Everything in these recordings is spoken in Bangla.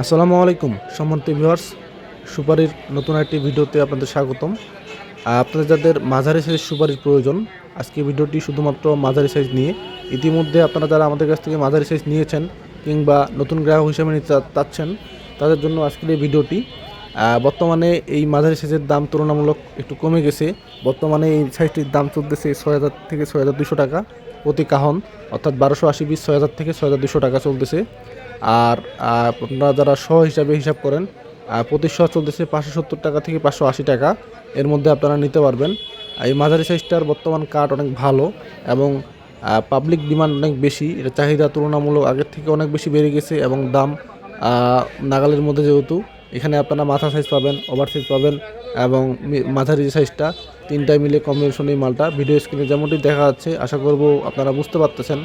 আসসালামু আলাইকুম, সম্মানিত ভিউয়ার্স সুপারির নতুন একটি ভিডিওতে আপনাদের স্বাগতম। আপনাদের যাদের মাঝারি সাইজ সুপারির প্রয়োজন, আজকে ভিডিওটি শুধুমাত্র মাঝারি সাইজ নিয়ে, ইতিমধ্যে আপনারা যারা আমাদের কাছ থেকে মাঝারি সাইজ নিয়েছেন কিংবা নতুন গ্রাহক হিসেবে নিতে চাচ্ছেন, তাদের জন্য আজকের এই ভিডিওটি বর্তমানে এই মাঝারি সাইজের দাম তুলনামূলক একটু কমে গেছে। বর্তমানে এই সাইজটির দাম চলতেছে ছয় হাজার থেকে ছয় হাজার দুশো টাকা। প্রতি কাহন অর্থাৎ বারোশো আশি পিস ছয় হাজার থেকে ছয় হাজার দুশো টাকা চলতেছে। আর আপনারা যারা শ হিসাবে হিসাব করেন প্রতি শ চলতেছে পাঁচশো সত্তর টাকা থেকে পাঁচশো আশি টাকা। এর মধ্যে আপনারা নিতে পারবেন। এই মাঝারি সাইজটার বর্তমান কাঠ অনেক ভালো এবং পাবলিক ডিমান্ড অনেক বেশি। এটা চাহিদা তুলনামূলক আগের থেকে অনেক বেশি বেড়ে গেছে এবং দাম নাগালের মধ্যে যেহেতু। এখানে আপনারা মাথা সাইজ পাবেন ওভার সাইজ পাবেন এবং মি- মাঝারি যে সাইজটা তিনটায় মিলে কম্বিনেশন এই মালটা। ভিডিও স্ক্রিনে যেমনটি দেখা যাচ্ছে, আশা করব আপনারা বুঝতে পারতেছেন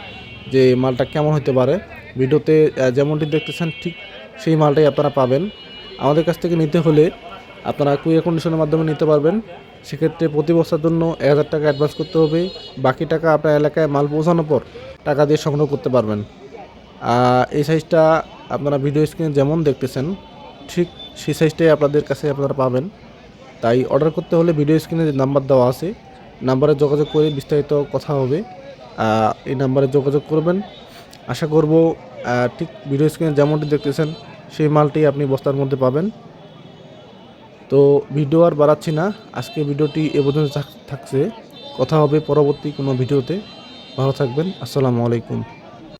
যে মালটা কেমন হতে পারে। ভিডিওতে যেমনটি দেখতেছেন, ঠিক সেই মালটাই আপনারা পাবেন। আমাদের কাছ থেকে নিতে হলে আপনারা কুইয়ার কন্ডিশনের মাধ্যমে নিতে পারবেন। সেক্ষেত্রে প্রতি বস্তার জন্য এক হাজার টাকা অ্যাডভান্স করতে হবে। বাকি টাকা আপনার এলাকায় মাল পৌঁছানোর পর টাকা দিয়ে সংগ্রহ করতে পারবেন। এই সাইজটা আপনারা ভিডিও স্ক্রিনে যেমন দেখতেছেন ঠিক সেই সাইজটাই আপনাদের কাছে আপনারা পাবেন। তাই অর্ডার করতে হলে ভিডিও স্ক্রিনে যে নাম্বার দেওয়া আছে নাম্বারে যোগাযোগ করে বিস্তারিত কথা হবে। এই নাম্বারে যোগাযোগ করবেন। আশা করব ঠিক ভিডিও স্ক্রিনে যেমনটি দেখতেছেন, সেই মালটি আপনি বস্তার মধ্যে পাবেন। তো ভিডিও আর বাড়াচ্ছি না। আজকে ভিডিওটি এ পর্যন্ত থাক- থাকছে। কথা হবে পরবর্তী কোনো ভিডিওতে ভালো থাকবেন। আসসালামু আলাইকুম।